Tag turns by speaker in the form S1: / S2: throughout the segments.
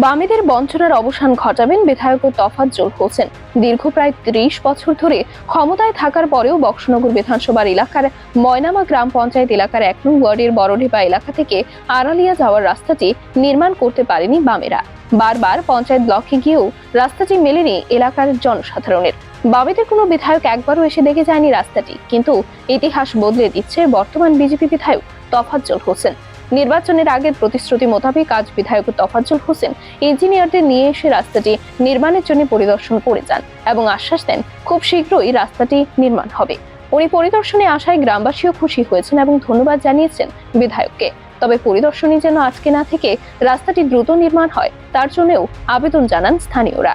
S1: বামেদের বঞ্চনার অবসান ঘটাবেন বিধায়ক তফাজ্জল হোসেন দীর্ঘ প্রায় ত্রিশ বছর ধরে ক্ষমতায় থাকার পরেও বক্সনগর বিধানসভার এলাকার ময়নামা গ্রাম পঞ্চায়েত এলাকার এক নং ওয়ার্ডের বড়ডিপা এলাকা থেকে আড়ালিয়া যাওয়ার রাস্তাটি নির্মাণ করতে পারেনি বামেরা। বারবার পঞ্চায়েত ব্লকে গিয়েও রাস্তাটি মেলেনি এলাকার জনসাধারণের। বামেদের কোনো বিধায়ক একবারও এসে দেখে যায়নি রাস্তাটি, কিন্তু ইতিহাস বদলে দিচ্ছে বর্তমান বিজেপি বিধায়ক তফাজ্জল হোসেন নির্বাচনের আগের প্রতিশ্রুতি মোতাবেক আজ বিধায়ক তফাজ্জল হোসেন ইঞ্জিনিয়ারদের নিয়ে এসে রাস্তাটি নির্মাণের জন্য পরিদর্শন করে যান এবং আশ্বাস দেন, খুব শীঘ্রই রাস্তাটি নির্মাণ হবে। উনি পরিদর্শনে আসায় গ্রামবাসীও খুশি হয়েছেন এবং ধন্যবাদ জানিয়েছেন বিধায়ককে। তবে পরিদর্শনে যেন আজকে না থেকে রাস্তাটি দ্রুত নির্মাণ হয়, তার জন্যও আবেদন জানান স্থানীয়রা।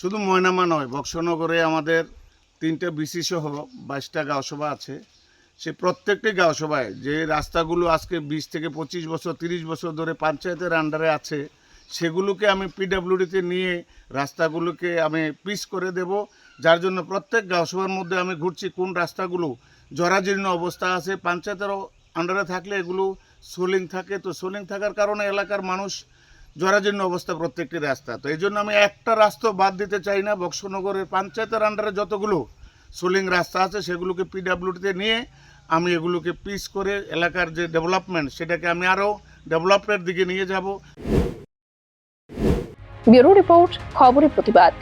S2: শুধু ময়নামা নয়, বক্সনগরে আমাদের তিনটে বিসি সহ বাইশটা গাঁওসভা আছে। সে প্রত্যেকটি গাঁওসভায় যে রাস্তাগুলো আজকে বিশ থেকে পঁচিশ বছর, তিরিশ বছর ধরে পঞ্চায়েতের আন্ডারে আছে, সেগুলোকে আমি পিডাব্লিউডিতে নিয়ে রাস্তাগুলোকে আমি পিস করে দেব। যার জন্য প্রত্যেক গাঁওসভার মধ্যে আমি ঘুরছি কোন রাস্তাগুলো জরাজীর্ণ অবস্থা আছে। পঞ্চায়েতের আন্ডারে থাকলে এগুলো সোলিং থাকে। তো সোলিং থাকার কারণে এলাকার মানুষ জরাজীর্ণ অবস্থা প্রত্যেকটি রাস্তা। তো এই জন্য আমি একটা রাস্তা বাদ দিতে চাই না। বক্সনগরের পঞ্চায়েতের আন্ডারে যতগুলো সোলিং রাস্তা আছে, সেগুলোকে পিডাব্লিউডিতে নিয়ে আমি এগুলোকে পিস করে এলাকার যে ডেভেলপমেন্ট, সেটাকে আমি আরও ডেভেলপের দিকে নিয়ে যাব।
S1: ব্যুরো রিপোর্ট, খবরের প্রতিবাদ।